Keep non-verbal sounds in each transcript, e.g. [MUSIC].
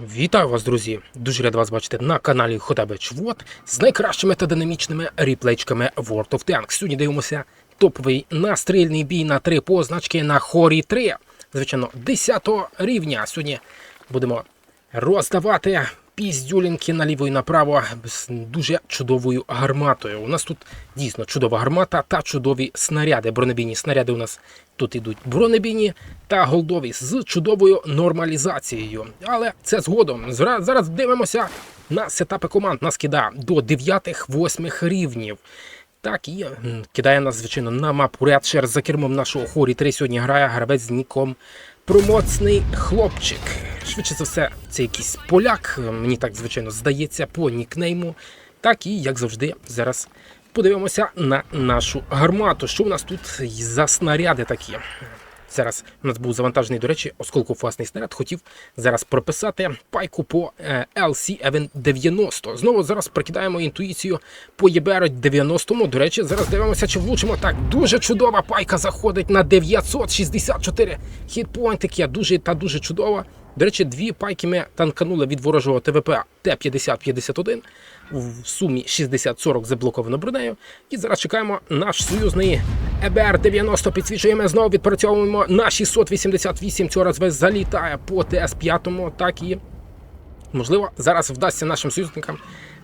Вітаю вас, друзі! Дуже рад вас бачити на каналі Хотабе Чвот з найкращими та динамічними реплейчками World of Tanks. Сьогодні дивимося топовий настрільний бій на три позначки на хорі 3. Звичайно, 10 рівня. Сьогодні будемо роздавати піздюлінки наліво і направо з дуже чудовою гарматою. У нас тут дійсно чудова гармата та чудові снаряди. Бронебійні снаряди у нас тут ідуть бронебійні та голдові з чудовою нормалізацією. Але це згодом. Зараз дивимося на сетапи команд. Нас кидає до 9-8 рівнів. Так, і кидає нас, звичайно, на мапу Редшер за кермом нашого хорі 3 сьогодні грає гравець з ніком Промоцний хлопчик. Швидше за все, це якийсь поляк, мені так, звичайно, здається, по нікнейму. Так, і як завжди, зараз подивимося на нашу гармату. Що у нас тут за снаряди такі? Зараз у нас був завантажений, до речі, осколку власний снаряд. Хотів зараз прописати пайку по LC Event 90. Знову зараз прикидаємо інтуїцію по ЄБР 90. До речі, зараз дивимося, чи влучимо. Так, дуже чудова пайка заходить на 964 хітпойнтики. Дуже та дуже чудова. До речі, дві пайки ми танканули від ворожого ТВП Т-50-51 в сумі 60-40 заблоковано бронею. І зараз чекаємо наш союзний ЕБР-90. Підсвічуємо знову, відпрацьовуємо на 688. Цього раз весь залітає по ТС-5. Так і можливо зараз вдасться нашим союзникам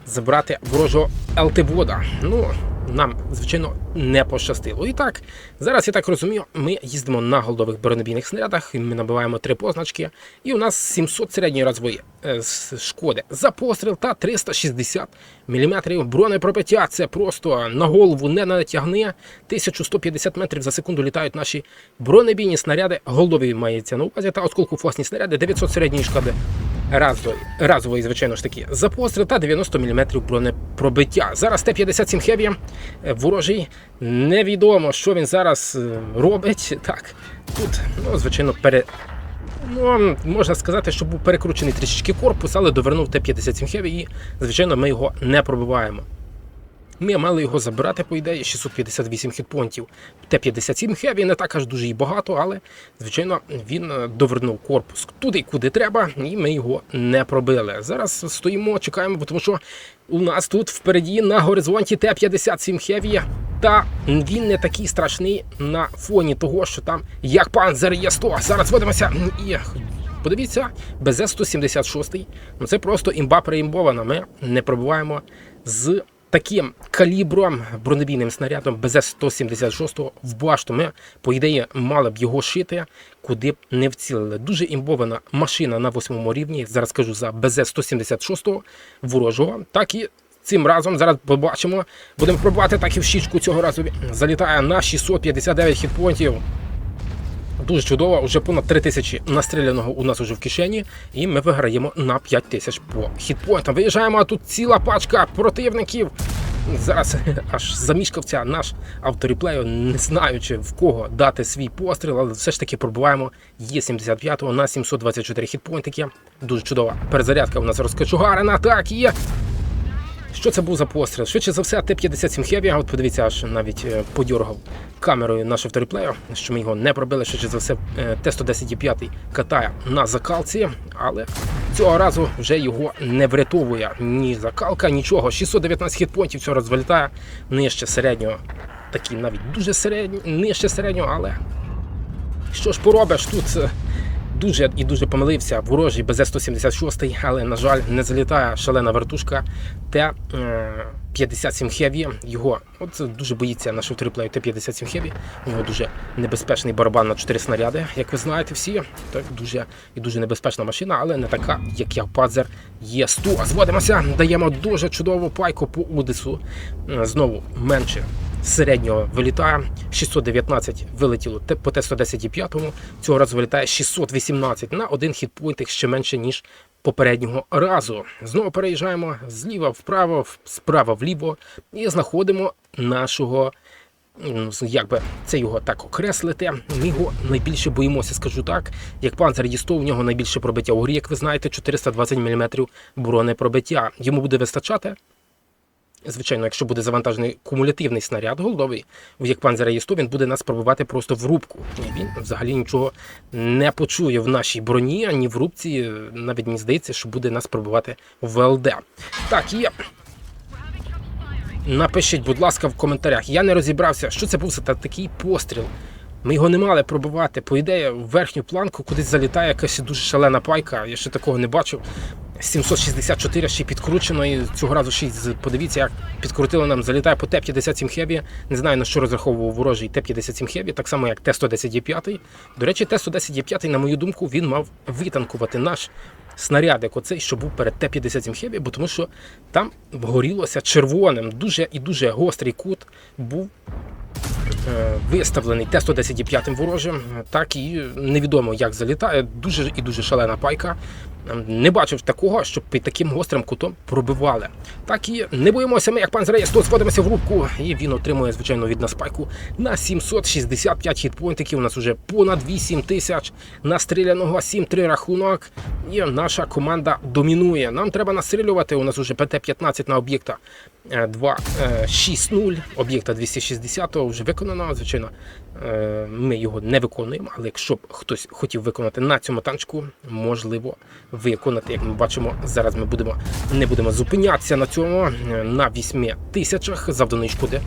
забрати ворожого ЛТ-вода. Ну, нам, звичайно, не пощастило. І так, зараз я так розумію, ми їздимо на голдових бронебійних снарядах, ми набиваємо три позначки, і у нас 700 середньої разової е, шкоди за постріл та 360 мм бронепробиття. Це просто на голову не натягне. 1150 метрів за секунду літають наші бронебійні снаряди. Голдові мається на увазі, та осколку фосні снаряди 900 середньої шкоди разової, разової, звичайно ж таки, за постріл та 90 мм бронепробиття. Зараз Т-57 Heavy е, ворожий. Невідомо, що він зараз е, робить. Так, тут, ну, звичайно, пере. Ну, можна сказати, що був перекручений трішечки корпус, але довернув Т-57 Heavy і, звичайно, ми його не пробиваємо. Ми мали його забирати, по ідеї, 658 хітпонтів. Т-57 Heavy не так аж дуже і багато, але, звичайно, він е, довернув корпус туди, куди треба, і ми його не пробили. Зараз стоїмо, чекаємо, бо тому що у нас тут впереді на горизонті Т-57 Heavy, та він не такий страшний на фоні того, що там як панзер є 100. Зараз водимося і подивіться, БЗ-176, ну це просто імба преімбована. Ми не пробуваємо з таким калібром, бронебійним снарядом БЗ-176 в башту. Ми, по ідеї, мали б його шити, куди б не вцілили. Дуже імбована машина на восьмому рівні. Зараз кажу за БЗ-176 ворожого. Так і цим разом зараз побачимо. Будемо пробувати так і в щічку цього разу. Залітає на 659 хітпонтів. Дуже чудово, вже понад 3 тисячі настріляного у нас уже в кишені, і ми виграємо на 5 тисяч по хітпойнтам. Виїжджаємо, а тут ціла пачка противників. Зараз [LAUGHS] аж замішкався наш авторіплею, не знаючи в кого дати свій постріл, але все ж таки пробуваємо Є75 на 724 хітпойнтики. Дуже чудова перезарядка у нас розкочугарена. Так, є. Що це був за постріл? Швидше за все, Т-57 Heavy, от подивіться, аж навіть е, подьоргав камерою наш авторіплеєр, що ми його не пробили. Швидше за все, е, Т-110-5 катає на закалці, але цього разу вже його не врятовує ні закалка, нічого. 619 хітпонтів цього раз вилітає нижче середнього. Такий навіть дуже середній, нижче середнього, але що ж поробиш тут? Е, Дуже і дуже помилився ворожий БЗ-176, але, на жаль, не залітає шалена вертушка Т-57 Heavy. Його от дуже боїться наш триплею Т-57 Heavy. У нього дуже небезпечний барабан на 4 снаряди, як ви знаєте всі. Так, дуже і дуже небезпечна машина, але не така, як я Падзер є 100. Зводимося, даємо дуже чудову пайку по Удису. Е, Знову менше середнього вилітає 619 вилетіло по Т-110,5. Цього разу вилітає 618 на один хітпойнт ще менше, ніж попереднього разу. Знову переїжджаємо зліва вправо, справа вліво і знаходимо нашого. м, Як би це його так окреслити, ми його найбільше боїмося, скажу так. Як панцер Є100, у нього найбільше пробиття у грі, як ви знаєте, 420 мм бронепробиття. Йому буде вистачати Звичайно, якщо буде завантажений кумулятивний снаряд голдовий, як панзера Є100, він буде нас пробивати просто в рубку. Він взагалі нічого не почує в нашій броні, ані в рубці. Навіть мені здається, що буде нас пробивати в ЛД. Так, є. Напишіть, будь ласка, в коментарях. Я не розібрався, що це був за такий постріл. Ми його не мали пробивати. По ідеї, в верхню планку кудись залітає якась дуже шалена пайка. Я ще такого не бачив. 764 ще підкручено, і цього разу ще подивіться, як підкрутило нам, залітає по Т-57 Heavy. Не знаю на що розраховував ворожий Т-57 Heavy, так само як Т-110Є5. До речі, Т-110Є5, на мою думку, він мав витанкувати наш снаряд, як оцей, що був перед Т-57 Heavy, бо тому що там горілося червоним. Дуже і дуже гострий кут був виставлений Т-110 ворожим, так і невідомо, як залітає. Дуже і дуже шалена пайка. Ем, Не бачив такого, щоб під таким гострим кутом пробивали. Так і не боїмося ми, як пан Зреєс, тут сходимося в рубку, і він отримує, звичайно, від нас пайку на 765 хітпойнтиків. У нас уже понад 8 тисяч настріляного, 7-3 рахунок. І наша команда домінує. Нам треба настрілювати. У нас уже ПТ-15 на об'єкта е, 2-6-0, об'єкта 260 вже виконано. Звичайно, е, ми його не виконуємо, але якщо б хтось хотів виконати на цьому танчику, можливо виконати. Як ми бачимо, зараз ми будемо не будемо зупинятися на цьому е, на 8 тисячах завданої шкоди.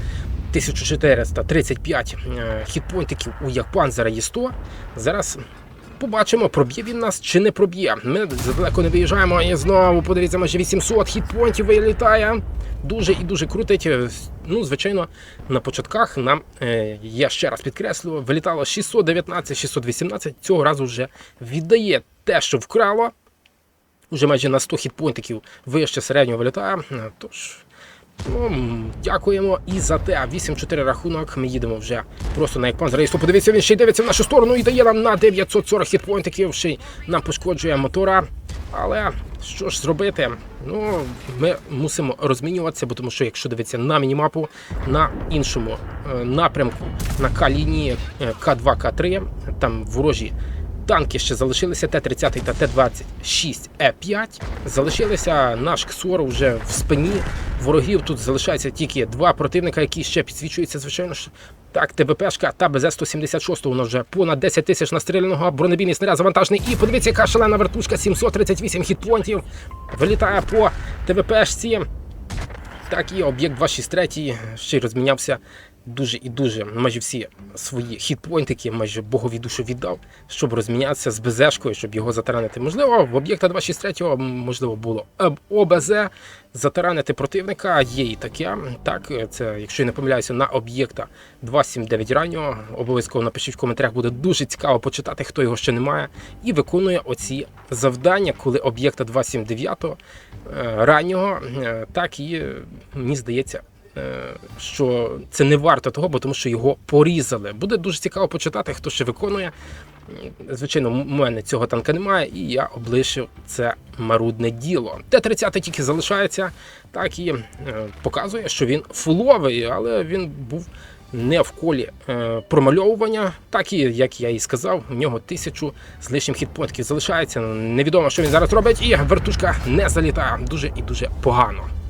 1435 е, хітпойнтиків у Якпанзера є 100. Зараз побачимо, проб'є він нас чи не проб'є. Ми задалеко не виїжджаємо і знову подивіться, майже 800 хітпойнтів вилітає. Дуже і дуже крутить. Ну, звичайно, на початках нам, е, я ще раз підкреслюю, вилітало 619-618. Цього разу вже віддає те, що вкрало. Уже майже на 100 хітпойнтиків вище середнього вилітає. Е, Тож, ну, дякуємо і за те. 8-4 рахунок. Ми їдемо вже просто на екпан з Подивіться, він ще й дивиться в нашу сторону і дає нам на 940 хітпойнтиків. Ще й нам пошкоджує мотора. Але що ж зробити? Ну, ми мусимо розмінюватися, бо тому що якщо дивитися на мінімапу, на іншому е, напрямку, на К-лінії е, К2, К3, там ворожі танки ще залишилися Т-30 та Т-26Е5. Залишилися наш Ксор вже в спині. Ворогів тут залишається тільки два противника, які ще підсвічуються, звичайно ж. Так, ТБПшка та БЗ-176 у нас вже понад 10 тисяч настріляного, бронебійний снаряд завантажений. І подивіться, яка шалена вертушка, 738 хітпонтів. Вилітає по ТВПшці. Так, і об'єкт 263 ще й розмінявся дуже і дуже. Майже всі свої хітпойнтики, майже богові душу віддав, щоб розмінятися з БЗшкою, щоб його затаранити. Можливо, в об'єкта 263 можливо було ОБЗ, затаранити противника. Є і таке. Так, це, якщо я не помиляюся, на об'єкта 279 раннього. Обов'язково напишіть в коментарях, буде дуже цікаво почитати, хто його ще не має. І виконує оці завдання, коли об'єкта 279 е, раннього, е, так і мені здається. Е, Що це не варто того, бо тому що його порізали. Буде дуже цікаво почитати, хто ще виконує. Звичайно, у мене цього танка немає, і я облишив це марудне діло. Т-30 тільки залишається, так і е, показує, що він фуловий, але він був не в колі е, промальовування. Так і як я і сказав, у нього тисячу з лишнім хітпонтів залишається. Невідомо, що він зараз робить, і вертушка не залітає дуже і дуже погано.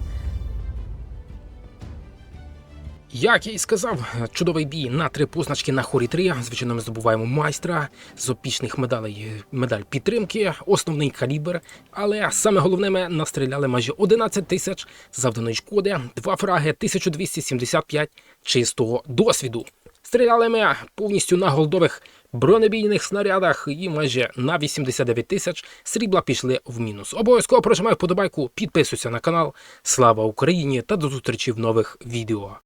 Як я і сказав, чудовий бій на три позначки на хорі 3. Звичайно, ми здобуваємо майстра з опічних медалей, медаль підтримки, основний калібр. Але саме головне, ми настріляли майже 11 тисяч завданої шкоди, два фраги, 1275 чистого досвіду. Стріляли ми повністю на голдових бронебійних снарядах і майже на 89 тисяч срібла пішли в мінус. Обов'язково прожимай вподобайку, підписуйся на канал. Слава Україні та до зустрічі в нових відео.